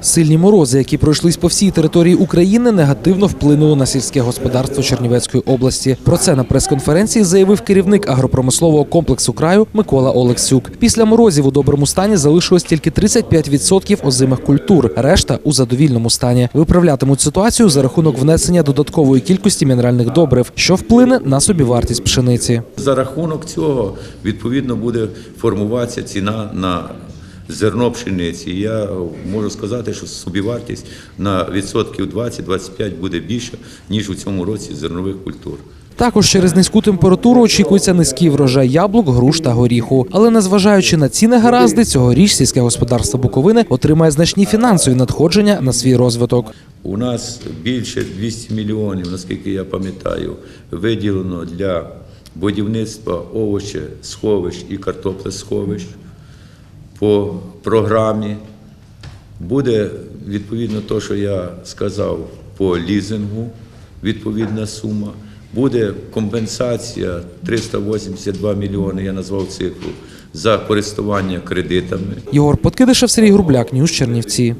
Сильні морози, які пройшлись по всій території України, негативно вплинули на сільське господарство Чернівецької області. Про це на прес-конференції заявив керівник агропромислового комплексу краю Микола Олексюк. Після морозів у доброму стані залишилось тільки 35% озимих культур, решта у задовільному стані. Виправлятимуть ситуацію за рахунок внесення додаткової кількості мінеральних добрив, що вплине на собівартість пшениці. За рахунок цього відповідно буде формуватися ціна на зерно пшениці. Я можу сказати, що собівартість на відсотків 20-25 буде більша ніж у цьому році зернових культур. Також через низьку температуру очікується низький врожай яблук, груш та горіху. Але незважаючи на ці негаразди, цьогоріч сільське господарство Буковини отримає значні фінансові надходження на свій розвиток. У нас більше 200 мільйонів, наскільки я пам'ятаю, виділено для будівництва овочі, сховищ і картоплесховищ по програмі. Буде відповідно те, що я сказав, по лізингу відповідна сума. Буде компенсація 382 мільйони, я назвав цифру, за користування кредитами. Єгор Подкидишев, Сергій Грубляк, Ньюс Чернівці.